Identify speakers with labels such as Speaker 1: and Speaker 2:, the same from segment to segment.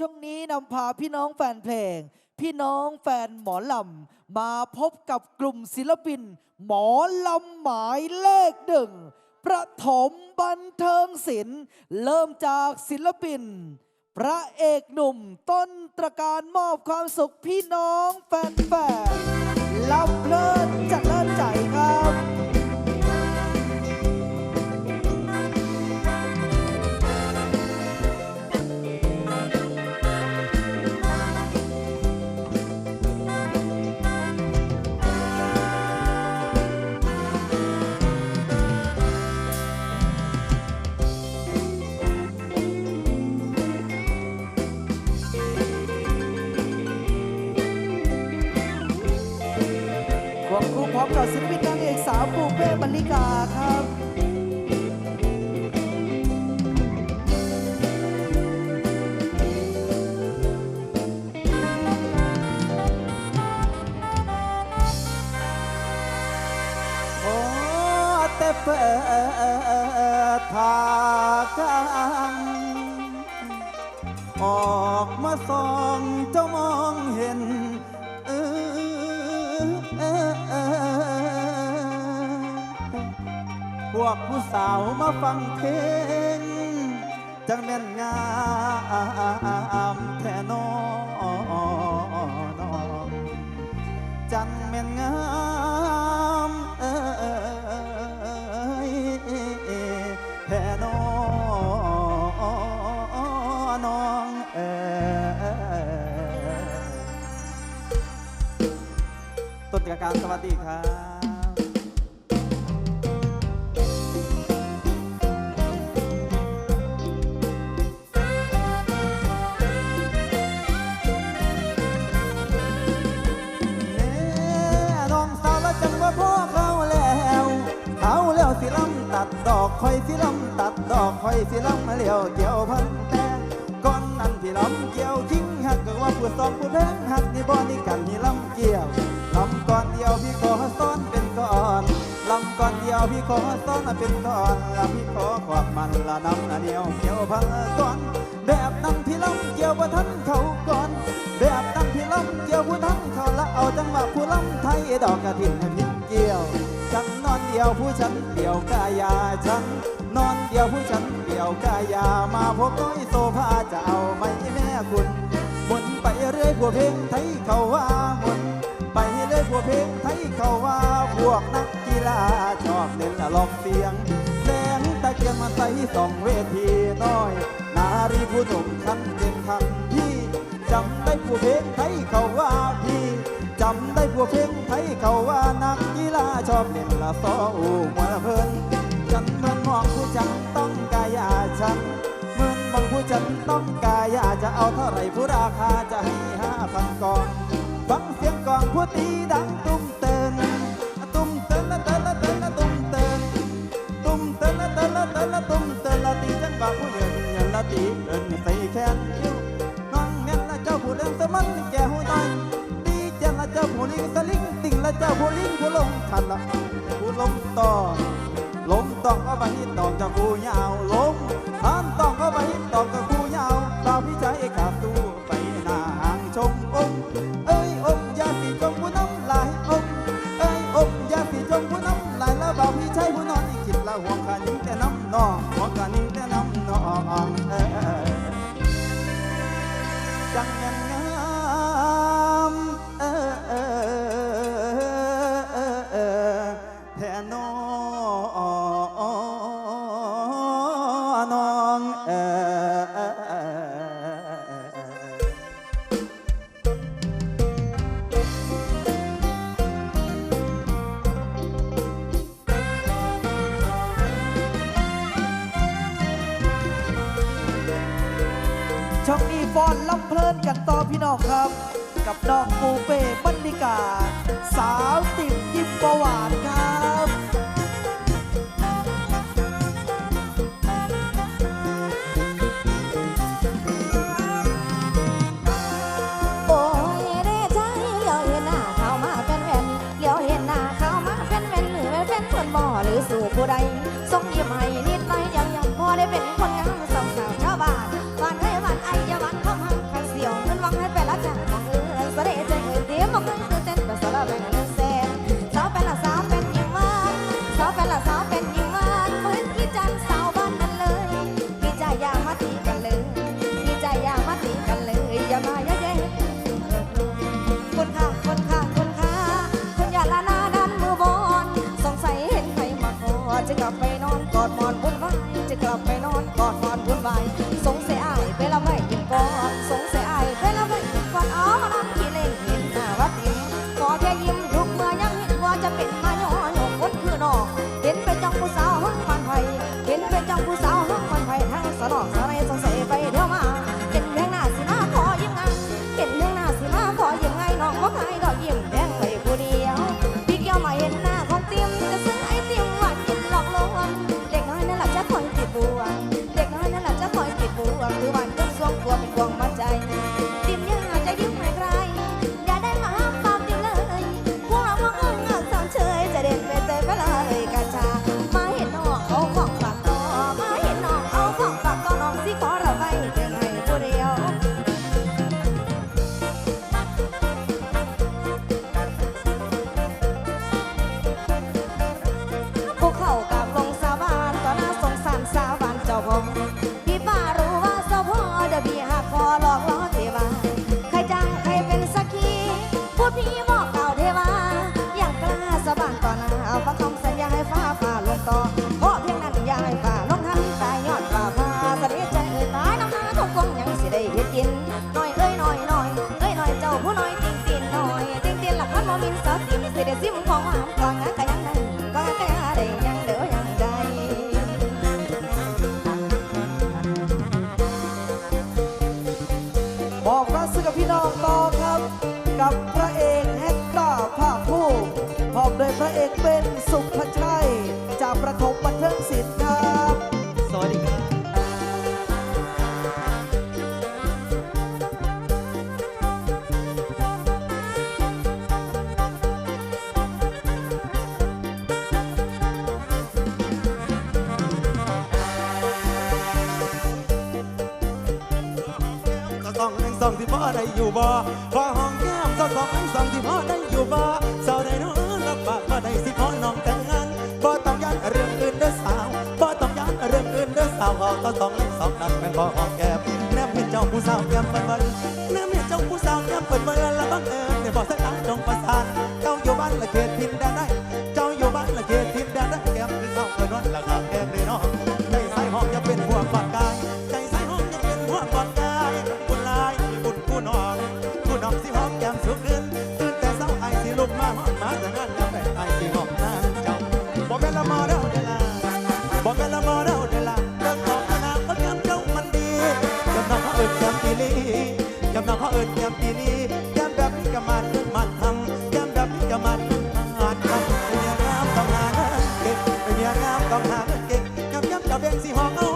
Speaker 1: ช่วงนี้นำพาพี่น้องแฟนเพลง พี่น้องแฟนหมอลำ มาพบกับกลุ่มศิลปิน หมอลำหมายเลขหนึ่งประถมบันเทิงศิลป์เริ่มจากศิลปิน พระเอกหนุ่มต้นตระการมอบความสุขพี่น้องแฟนๆรับเพลินจัดเลิศใจครับ มกับศิลปินนางเอกสาวปูเป้บรรลิกาครับ
Speaker 2: โอ้แต่เปิดทางออกมาส่องเจ้ามองเห็น วกผู้สาวมาฟังเพลงจังแม่นงามแท่นอนองจังแม่นงามเอยแพ่นอน้องเอยต้นกระการสวัสดีครับ ลำตัดดอกคอยสิลำมาเลี้ยวเกี่ยวพันแต่ก่อนนั้นพี่ลำเกี่ยวทิ้งหักก็ว่าผู้สองผู้แพงหักนี่บ่นี่กันนี่ลำเกี่ยวลำก่อนเดียวพี่ขอซ้อนเป็นก่อนลำก่อนเดียวพี่ขอซ้อนเป็นก่อนลำพี่ขอขวากมันละน้ำละเดียวเกี่ยวพันก่อน แบบนั้นพี่ลำเกี่ยวว่าทันเขาก่อนแบบนั้นพี่ลำเกี่ยวผู้ทั้งเขาละเอาจังหวะผู้ลำไทยดอกกระถิ่นให้พินเกี่ยวฉันนอนเดียวผู้ฉันเดียวกายาฉัน นอนเดียวผู้ฉันเดียวกายามาพบน้อยโซฟาจะเอาไหมแม่คุณหมุนไปเรื่อยผัวเพลงไทยเขาว่าหมุนไปเรื่อยผัวเพลงไทยเขาว่าพวกนักกีฬาชอบเล่นละลองเสียงแสงตะเกียงมาใส่สองเวทีน้อย นารีผู้หนุ่มคันเด่นคันพี่จำได้ผู้เพลงไทยเขาว่าพี่จำได้ผู้เพลงไทยเขาว่านักกีฬาชอบเล่นละซออูมวยละเพลินฉันเหมื องผู้จังต้องกายาฉันเหมือนมองผู้จันต้องกายาจะเอาเท่าไรผู้ราคาจะให้ห้าพันกอนฟังเสียงกองผู้ตีดังตุ้มเตือนตุ้มเตือนละเตือนละเตือนละตุ้มเตือนตุ้มเตนละเตนละเตนละตุ้มเตนละตีจังบาผู้เยินเยินละตีเอินใส่แขนคิ้วน้องแม่นละเจ้าผู้เล่นสมันแก่หูน้อยดีเจนละเจ้าผู้ลิงสลิงติ่งละเจ้าผู้ลิงผู้ลงขันละผู้ลงต่อ ต้องก็ไปฮิตตอกจะกผู้ยาวลมท่านต้องก็ไปฮิตตอกจากผู้ ช่อนลำเพลินกันต่อ
Speaker 1: พี่น้องครับ กับน้องปูเป้บรรลิกา สาวติ่มยิ้มประหวานครับ
Speaker 3: โอ้ยเด้ใจเลี้ยว
Speaker 4: กับพี่น้องต่อค
Speaker 1: รับ กับพระเอกแฮกก้าภาคภูมิพร้อมโดยพระเอกเป็นสุภชัย จากประถมบันเทิงศิลป์
Speaker 5: ได้อยู่บ่พอห้องแก้มก็สองหนึ่งสองที่พ่อได้อยู่บ่เศร้าได้น้อรับปากมาได้สิพ่อน้องแต่งงานบ่ต้องยันเรื่องอื่นเด้อสาวบ่ต้องยันเรื่องอื่นเด้อสาวเขาก็สองหนึ่งสองนั้นเป็นบ่ห้องแก้มแนบเห็นเจ้าผู้สาวแก้มเปิ้นเปิ้นแนบเห็นเจ้าผู้สาวแก้มเปิ้นเปิ้นแล้วบังเอิญได้บอกสายตาจงประสานเจ้าอยู่บ้านละเขตทินแดนได้ แบบนี้ก็มันมันทำแก้มแบบนี้ก็มันมันทำเป็นเมีงามต้องหาเงินเก่งเป็นเมีงามต้องหาเงินเก่งยำยำจะเบ่งสิหอมเอา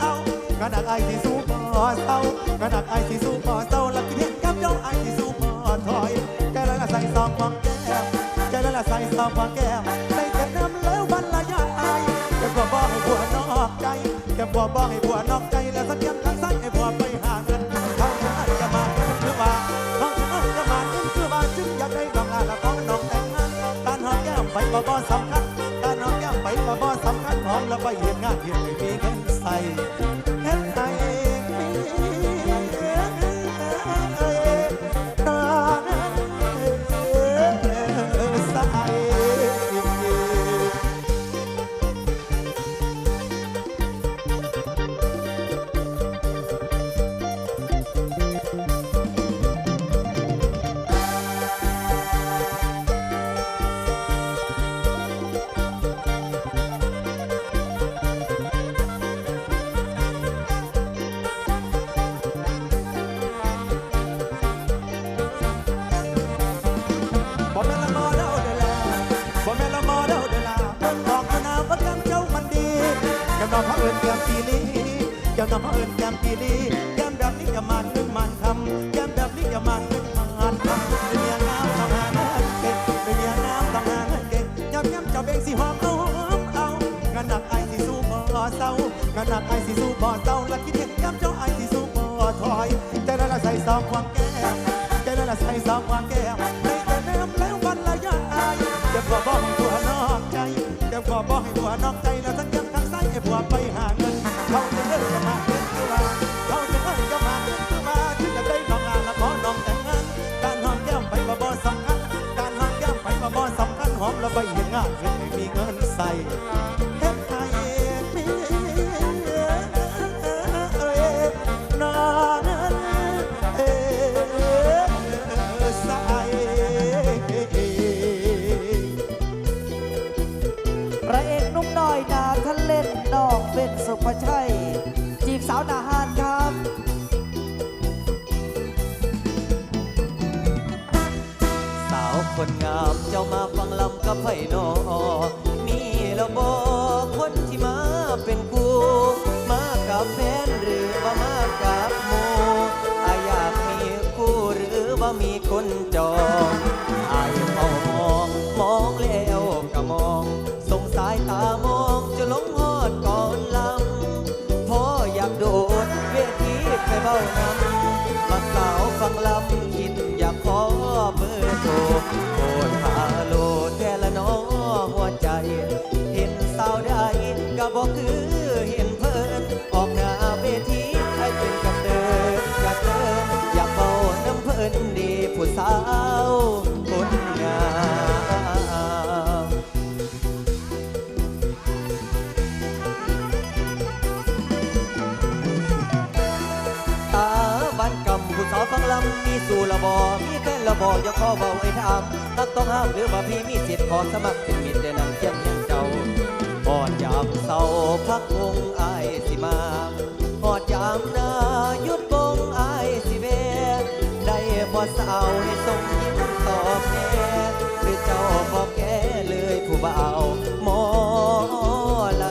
Speaker 5: เอากระดักไอสิสู้บ่เศร้ากระดักไอสิสู้บ่เศร้าลักกินเห็นกับเจ้าไอสิสู้บ่ถอยแกเลยละใส่ซองมองแก้มแกเลยละใส่ซองมองแก้มใส่แต่น้ำแล้ววันละยาไอแกกลัวบ่ให้ผัวนอกใจแกกลัวบ่ให้ผัวนอกใจแล้วสักยัง อินแก้มปีลีแก้มน้องเขาเอิ้นแก้มปีลีแก้มแบบนี้ก็มันนึกมันทำแก้มแบบนี้ก็มันนึกมันทำเป็นเมียงามต้องหาเงินเก่งเป็นเมียงามต้องหาเงินเก่งยำยำเจ้าเบ่งสิหอมเอาหอมเอางานหนักไอสิสู้บ่เศร้างานหนักไอสิสู้บ่เศร้าและคิดเห็นยำเจ้าไอสิสู้บ่ถอยใจนั้นละใส่ซองควงแก้มใจนั้นละใส่สองวางแก้มในแต่แนมแล้ววันละยาอายเจ็บกว่าบ่ให้ผัวนอกใจเจ็บกว่าบ่ให้ผัวนอกใจ หัวไปหาเงินเขาจะเลิกจะมาเงินคือว่าเขาจะเลิกจะมาเงินคือว่าที่จะได้น้องงานละขอน้องแต่งงานการหอมแก้มไปบ่บ่สำคัญการหอมแก้มไปบ่บ่สำคัญหอมแล้วไปเห็นงานเงิน
Speaker 6: ไม่มีเงินใส่ มีแฟนระบออย่าขอเบาไอ้ทามตักต้องห้ามหรือว่าพี่มีสิทธิ์ขอสมัครเป็นมิตรได้นั่งเทียมเฮียงเจ้าพอดยามเศร้าพักวงอายสิมาพอดยามนาหยุดวงอายสิเวได้บ่สาวให้ส่งยิ้มตอบแทนคือเจ้าบ่แก่เลยผู้บ่าวหมอล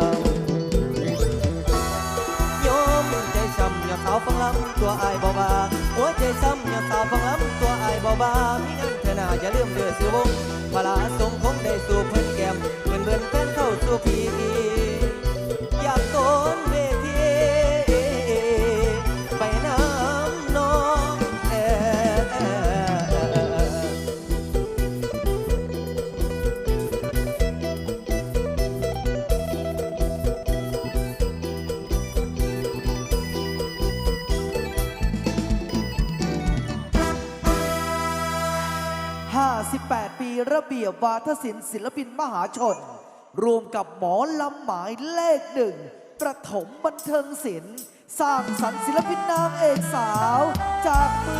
Speaker 6: ำโยมใจช้ำอย่าสาวฟังลำตัวอายบ่บาหัวใจช้ำอย่าสาวฟังลำ เบาบามีงานเธอหน้าอย่าลืมเดือสิวงพลาสงคงได้สู่เพิ่นแก้มเพิ่นเบิ่นแฟนเข้าสู่พี
Speaker 1: ระเบียบวาทศิลป์ศิลปินมหาชน รวมกับหมอลำหมายเลขหนึ่งประถมบันเทิงศิลป์สร้างสรรค์ศิลปินนางเอกสาว จากมือ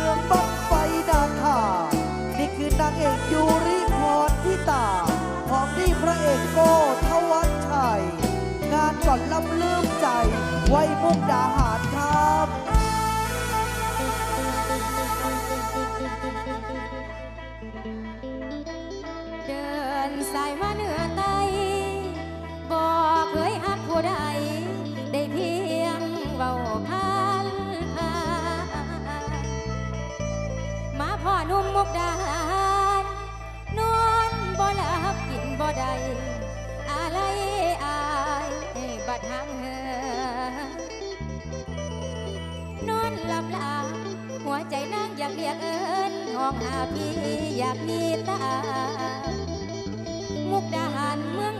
Speaker 1: บัดหา
Speaker 7: งเหินอนหลับหลับหัวใจนางอยากเรียกเอิญห้องอาพี่อยากมีตา มุกดาหารเมื่อ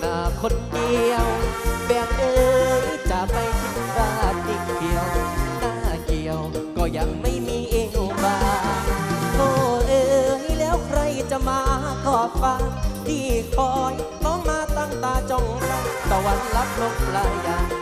Speaker 1: หน้า
Speaker 8: คนเดียว แบกเอ้ยจะไปทิ้งรานอีกเดียว หน้าเกี่ยวก็ยังไม่มีเอวบางโอ้เอ้ยแล้วใครจะมาขอฟ้าที่คอยน้องมาตั้งตาจ้องรักตะวันรับลงปลายยาง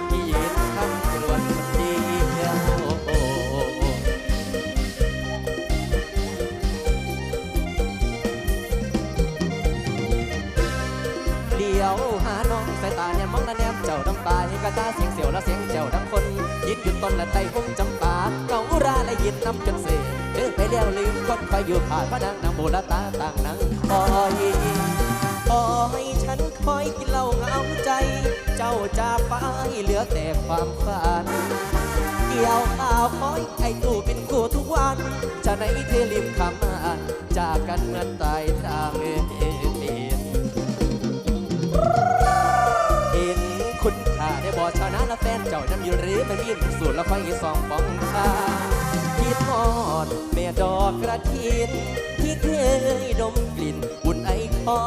Speaker 8: นนำจนเสเจอไปแล้วลืมคนคอยอยู่ผ่านพระนางนางโบราตาต่างนางคอยคอยฉันคอยกินเหล้าเหงาใจ เจ้าจากไปเหลือแต่ความฝันเกี่ยวข้าวคอยไอ้ตู้เป็นคู่ทุกวัน จะไหนเทลิมคำอ่านจากกันเมือตายทางเอ็นเห็นเอ็นคุณค่าได้บอกชาวนาและแฟนเจ้านั้นอยู่หรือไม่มีสูตรแล้วค่อยสองปองคิด ทอด แม่ดอกกระเทียนที่เคยดมกลิ่นอุ่นไอคอ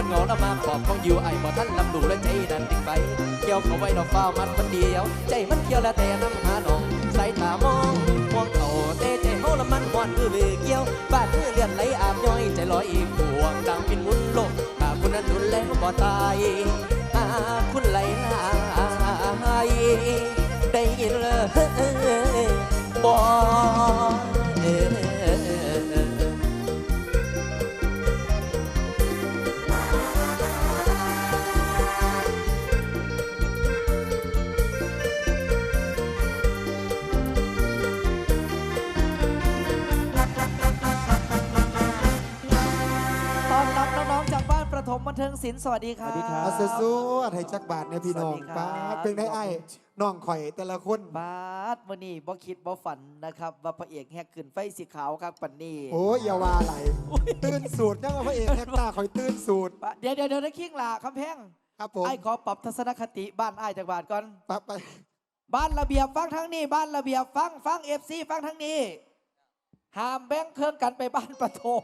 Speaker 8: คนนี้คนเงาละมาขอบของอยู่ไอ้บ่ท่านลำดูและใจดันติ่งไปเกี่ยวเขาไว้ดอกฟ้ามันคนเดียว ใจมันเกี่ยวและแต่น้ำหาหนองสายตามองมองเขาเตะใจเฮาละมันหวานคือเบเกี่ยวบาดมือเลือดไหลอาบย้อยใจลอยอีกห่วงดังเป็นมุนโลกหากคุณนั้นดุนแล้วบ่ตายาน
Speaker 1: ประถมบันเทิงศิลป์สวัสดีครับ
Speaker 2: อาเซซูให้จักบาทเนี่ยพี่น้อง
Speaker 1: สวัสดีครับ
Speaker 2: ป้าดเป็นได้ไอ้น้องข่อยแต่ละคน
Speaker 1: บาสมื่อนี้บ่คิดบ่ฝันนะครับว่าพระเอกแหกขึ้นไฟสีขาวครับปันนี้
Speaker 2: โอ้ยอย่าว่าไหลตื่นสูตรยังว่าพระเอกแฮกตาข่อยตื่นสูตร
Speaker 1: บะเดี๋ยวเดี๋ยวเดี๋ยวนะคิงล่ะคำแพง
Speaker 2: ครับผม
Speaker 1: ไอ้ขอปรับทัศนคติบ้านไอ้จากบ้านก่อน
Speaker 2: ปั๊บไป
Speaker 1: บ้านระเบียบฟังทั้งนี้ บ้านระเบียบฟังฟังเอฟซีฟังทั้งนี้ห้ามแบ่งเครื่องกันไปบ้านประถม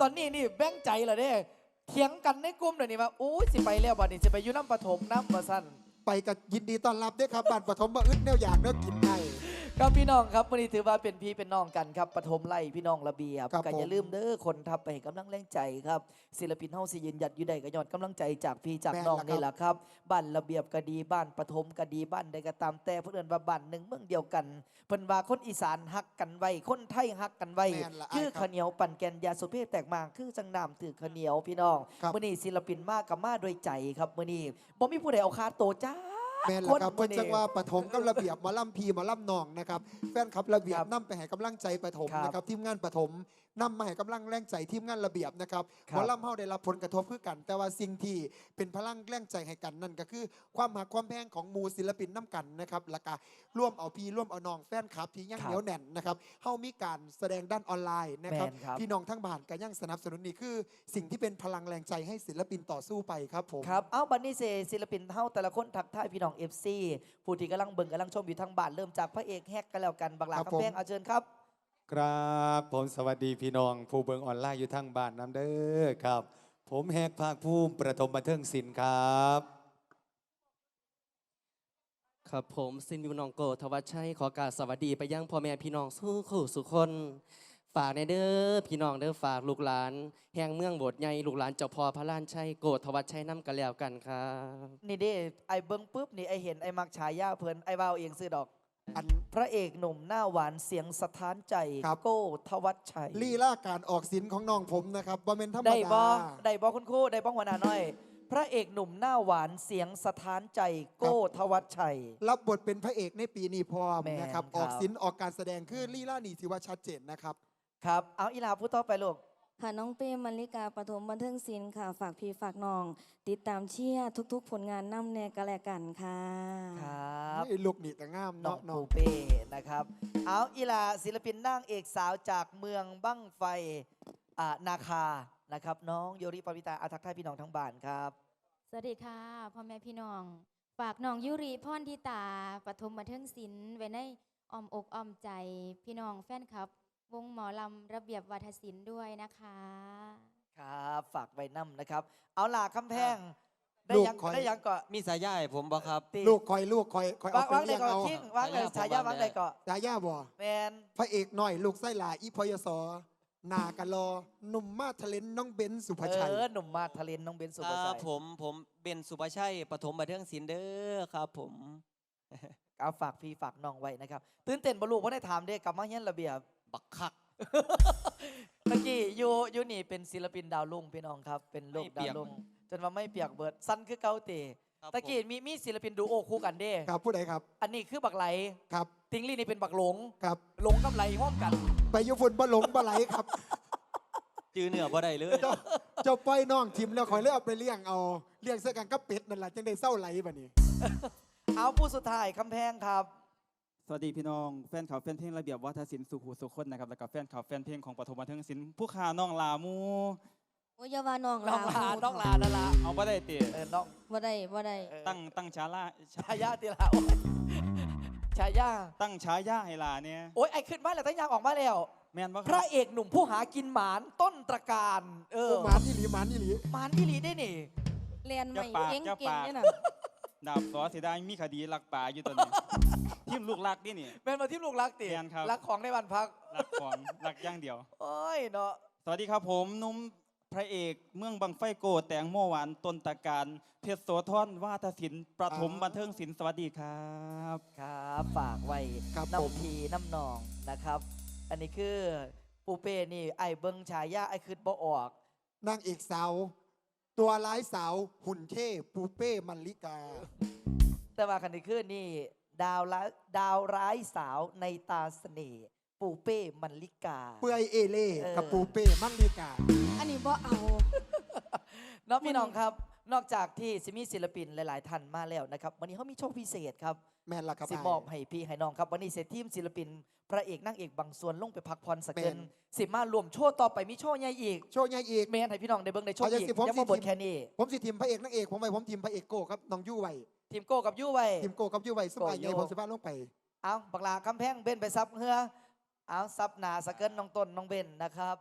Speaker 1: ตอนนี้นี่แบ่งใจเหรอเนี่ย เถียงกันในกลุ่มเดี๋ยวนี้ว่าอู้สิไปแล้วบัดนี้สิไปอยุ่น้ำปฐมน้ำมาสั้น
Speaker 2: ไปกับยินดีต้อนรับด้วยครับบ้านปฐมมาอึดแนวอยากเนวกินให้
Speaker 1: ครับพี่น้องครับวันนี้ถือว่าเป็นพี่เป็นน้องกันครับปฐมไล่พี่น้องระเบียบ
Speaker 2: ครับ
Speaker 1: ก็อย่า
Speaker 2: ผม
Speaker 1: ลืมเด้อคนทับไปให้กำลังแรงใจครับศิลปินเฮาสิยืนหยัดอยู่ใดก็ยอดกำลังใจจากพี่จากน้องนี่แหละครับบ้านระเบียบก็ดีบ้านปฐมก็ดีบ้านใดก็ตามแต่เพื่อนว่าบ้านหนึ่งเมืองเดียวกันเพิ่นว่าคนอีสานฮักกันไว้คนไทยฮักกันไว้
Speaker 2: แม่นละ
Speaker 1: คือ
Speaker 2: อ้ายครับ
Speaker 1: ข้าวเหนียวปั่นแกนยาสุเพศแตกมางคือจังน้ำถือข้าวเหนียวพี่น้อง
Speaker 2: ครับ
Speaker 1: มื้อนี้ศิลปินมากกับมาด้วยใจครับมื้อนี้บ่มีผู้ใดเอาคาโตวจ้า
Speaker 2: แม่น
Speaker 1: ค
Speaker 2: ละ
Speaker 1: น
Speaker 2: ครับ
Speaker 1: มื้
Speaker 2: เพิ่
Speaker 1: อนนี้
Speaker 2: จังว่าปฐมกับระเบียบหมาล่ำพีหมาล่ำนองนะครับแฟนคลับระเบียบ
Speaker 1: ครับ
Speaker 2: นํไปให้กำลังใจปฐม
Speaker 1: ครับ
Speaker 2: นะครับทีมงานปฐมนำมาให้กำลังแรงใจทีมงานระเบียบนะครับห
Speaker 1: ครับ
Speaker 2: มอล่ำเฮาได้รับผลกระทบคือกัน แต่ว่าสิ่งที่เป็นพลังแรงใจให้กันนั่นก็คือ ความหักความแพงของหมูศิลปินน้ำกันนะครับแล้วก็ร่วมเอาพี่ร่วมเอาน้องแฟนคลับที่ยัง
Speaker 1: ครับ
Speaker 2: เหนียวแน่นนะครับเฮามีการแสดงด้านออนไลน์นะครับ
Speaker 1: แม่นครับ
Speaker 2: พี่น้องทั้งบ้านก็ยังสนับสนุนนี่คือ สิ่งที่เป็นพลังแรงใจให้ศิลปินต่อสู้ไปครับผม
Speaker 1: ครับ เอาบันนี้เซศิลปินเฮาแต่ละคนทักทายพี่น้อง FC ผู้ที่กำลังเบิ่งกำลังชมอยู่ทางบ้านเริ่มจากพระเอกแฮกกันแล้วกันบักหลา
Speaker 2: ครับ
Speaker 1: คำแพง
Speaker 2: ผม
Speaker 1: เอาเชิญครับ
Speaker 5: ครับผมสวัสดีพี่น้อง ผู้เบิงออนไลน์อยู่ทั้งบ้านน้ำเด้อครับ ผมแหกภาคภูมิประถมบันเทิงศิลป์ครับ
Speaker 8: ครับผมซินวิวนองโกทวัชชัยขอกรารสวัสดีไปยังพ่อแม่พี่น้องสู้คู่สุคน ฝากในเด้อพี่น้องเด้อฝากลูกหลาน แห่งเมืองโบสถ์ใหญ่ลูกหลานเจ้าพ่อพระล้านชัยโกรธทวัชชัยน้ำกันแล้วกันครับ
Speaker 1: นี่เด้ไอเบิ้งปุ๊บนี่ไอเห็นไอมักฉายาเพิ่นไอเบาเองซื้อดอก
Speaker 9: อัน
Speaker 1: พระเอกหนุ่มหน้าหวานเสียงสะท้านใจ
Speaker 9: ครับ
Speaker 1: โก้ทวัชชัย
Speaker 9: ลีลาการออกสินของน้องผมนะครับบ่เป็นธรรม
Speaker 1: ได้บอ
Speaker 9: ดา
Speaker 1: ได้บอคุณครูได้บอหัวหน้าน้อย พระเอกหนุ่มหน้าหวานเสียงสะท้านใจโก้ทวัชชัย
Speaker 9: รับบทเป็นพระเอกในปีนี้พร้อม
Speaker 1: แม่น
Speaker 9: นะครับ
Speaker 1: ครับ
Speaker 9: ออกสินออกการแสดงคือลีลานี่ถือว่าชัดเจนนะครับ
Speaker 1: ครับ เอาอีลาพูดต่อไปลูก
Speaker 10: ค่ะน้องเป้มลิกาปฐมบันเทิงศิลป์ค่ะ ฝากพี่ฝากน้อง ติดตามเชียร์ทุก ๆ ผลงานนำแนกันและกันค่ะ
Speaker 1: ครับ
Speaker 9: นี่ลูกนี่แต่งาม
Speaker 1: น้อ
Speaker 9: เนาะ
Speaker 1: ง
Speaker 9: น้อ
Speaker 1: ปู
Speaker 9: ง
Speaker 1: เป้นะครับ เอาอีลาศิลปินนางเอกสาวจากเมืองบั้งไฟอ่านาคานะครับ น้องโยริปวิตาอาทักทายพี่น้องทั้งบ้านครับ
Speaker 7: สวัสดีค่ะพ่อแม่พี่น้อง ฝากน้องยุริพรทิตาปฐมบันเทิงศิลป์ไว้ในอ้อมอกอ้อมใจพี่น้องแฟนคลับ วงหมอลำระเบียบวัฒศิลป์ด้วยนะคะ
Speaker 1: ครับฝากไว้น้ำนะครับ เอาล่ะคำแพงได้
Speaker 9: ลูก
Speaker 1: ยัง
Speaker 9: คอย
Speaker 1: ได้ยังก็
Speaker 6: มีสายย่ายผมบ่ครับ
Speaker 1: ตี
Speaker 9: ลูกคอยลูกคอยคอยเอา
Speaker 1: วาง
Speaker 9: ไป
Speaker 1: วางใน
Speaker 9: เลี้ยง
Speaker 1: ก่อน
Speaker 9: เอา
Speaker 1: คิงวางในฉายา
Speaker 6: ผมวาง
Speaker 1: วางใน
Speaker 6: ได้
Speaker 1: ก่อน
Speaker 9: ยาย่าบ่
Speaker 1: แมน
Speaker 9: พระเอกหน่อย ลูกไส้หลาอีพยศนากะลอหนุ่มมาทะเลนน้องเบนซ์สุภาชัย
Speaker 1: เออหนุ่มมาทะเลนน้องเบนซ์สุ
Speaker 6: ค
Speaker 1: ภา
Speaker 6: รั
Speaker 1: ชั
Speaker 6: บ
Speaker 1: ย
Speaker 6: ผมผมเบนสุภาชัยปฐมบันเทิงศิลป์เด้อครับผม
Speaker 1: เอาฝากพี่ฝากน้องไว้นะครับ ตื่นเต้นบลูกว่าได้ถามเด้กลับมาเฮียนระเบียบ
Speaker 6: บักคัก
Speaker 1: เมื่อกี้ยูยูนี่เป็นศิลปินดาวรุ่งพี่น้องครับ เป็นโลก
Speaker 6: ไม่เปี
Speaker 1: ดาวย
Speaker 6: ก
Speaker 1: รุ่งจนว่าไม่เปียกเบิดสั้นคือเกาเต
Speaker 6: ครับ
Speaker 1: ตะกี้มีมีศิลปินดูโอคู่กันเด้
Speaker 9: ครับผู้ใดครับ
Speaker 1: อันนี้คือบักไหล
Speaker 9: ครับ
Speaker 1: ติงลี่นี่เป็นบักหลง
Speaker 9: ครับ
Speaker 1: หลงกับไหลห้อมกัน
Speaker 9: ไปอยุฟุนบ่หลงบ่ไหลครับ
Speaker 6: จือเหนือบ่ได้เลย
Speaker 9: เจ้าเจ้าปล่อยน้องทิมแล้วคอยเลือกเอาไปเลี้ยงเอาเลี้ยงเสื้อกันกับเป็ดนั่นแหละจังได้เศร้าไหลบัดนี้
Speaker 1: เอาผู้สุดท้ายคำแพงครับ
Speaker 2: สวัสดีพี่น้องแฟนข่าวแฟนเพลงระเบียบวัฒนศิลป์สุขุสุคนนะครับแล้วก็แฟนข่าวแฟนเพลงของปฐมบันเทิงศิลป์ผู้ขาน้องลามู
Speaker 10: โอ้ยอยาว่าน้อง
Speaker 1: น้องลา
Speaker 10: พูด
Speaker 1: น้องลานั่นละ
Speaker 2: เอาบ่ได้เตะ
Speaker 1: เออน้อง
Speaker 10: บ่ได้บ่ได้
Speaker 1: เออ
Speaker 2: ตั้งตั้งชาลา
Speaker 1: ฉายาตีละโอ้ยฉายา
Speaker 2: ตั้งฉายาให้ลาเนี่ย
Speaker 1: โอ้ยไอขึ้นมาแล้วตั้งยางออกมาแล้ว
Speaker 2: แม่นบ่
Speaker 1: พ
Speaker 2: ครั
Speaker 1: ระ
Speaker 2: บ
Speaker 1: เอกหนุ่มผู้หากินหมานต้นตระการเออ
Speaker 9: โอ้หมานอีหลีหมานอีหลี
Speaker 1: หมานที่ลีได้นี่
Speaker 10: เรียนใหม่เก่งเก่งเนี่ยน่ะ
Speaker 2: ดาบสอเสียดายมีคดีลักป่าอยู่ตัวนี้ ทีมลูกลักนี่นี่
Speaker 1: เป็นมาที่ลูกรักติ
Speaker 2: แม่นครับ
Speaker 1: รักของในวันพัก
Speaker 2: ลักของลักอย่างเดียว
Speaker 1: โอ้ยเนาะ
Speaker 2: สวัสดีครับผมหนุ่มพระเอกเมืองบังไฟโกแตงโมหวานต้นตะการเพชรโสธรวาทศิลป์ประถมบันเทิงศิลป์สวัสดีครับ
Speaker 1: ครับฝากไว้
Speaker 9: ครับผม
Speaker 1: น้ำพีน้ำนองนะครับ อันนี้คือปูเป้นี่ไอเบิงฉายาไอคืดบ่ออก
Speaker 9: นางเอกสาว ตัวร้ายสาวหุ่นเท่ปูเป้มันลิกา
Speaker 1: แต่ว่าคันนี้คือนี่ ดาวร้ายดาวร้ายสาวในตาเสน่ห์ปูเป้มันลิกา
Speaker 9: เปื่อยเอเล่
Speaker 1: เออ
Speaker 9: กับปูเป้มันลิกา
Speaker 10: อันนี้บ่เอา
Speaker 1: เน้องพี่น้องครับ นอกจากที่ซิมีศิลปินหลาย ๆ ท่านมาแล้วนะครับ วันนี้เขามีโชคพิเศษครับ
Speaker 9: แม่นละครับ
Speaker 1: สิ
Speaker 9: อ้าย
Speaker 1: มอบให้พี่ให้น้องครับ วันนี้เสร็จทีมศิลปิน พระเอกนางเอกบางส่วนลงไปพักผ่อนสักเกิน
Speaker 9: แม่น
Speaker 1: สิมารวมโชว์ต่อไปมีโชว์ใหญ่อีก
Speaker 9: โชว์ใหญ่อีก
Speaker 1: เมนให้พี่น้องได้เบิ่งในโชว์
Speaker 9: เอาจัง
Speaker 1: อีก
Speaker 9: สิผม
Speaker 1: ยัง
Speaker 9: สิ
Speaker 1: มาบท
Speaker 9: ทีม
Speaker 1: แค่นี้
Speaker 9: ผมสิทีมพระเอกนางเอกผมไปผมทีมพระเอกโก้ครับน้องยู่ไว
Speaker 1: ทีมโก้กับยูไว้
Speaker 9: ทีมโก้กับยู่ไวสมัย
Speaker 1: โก้
Speaker 9: ใหญ่
Speaker 1: ยู่
Speaker 9: ผมสิบ้านลงไป
Speaker 1: เอาบักลาคำแพงเบนไปซับเฮือเอาซับหนาสะเกินน้องต้นน้องเบนนะครับ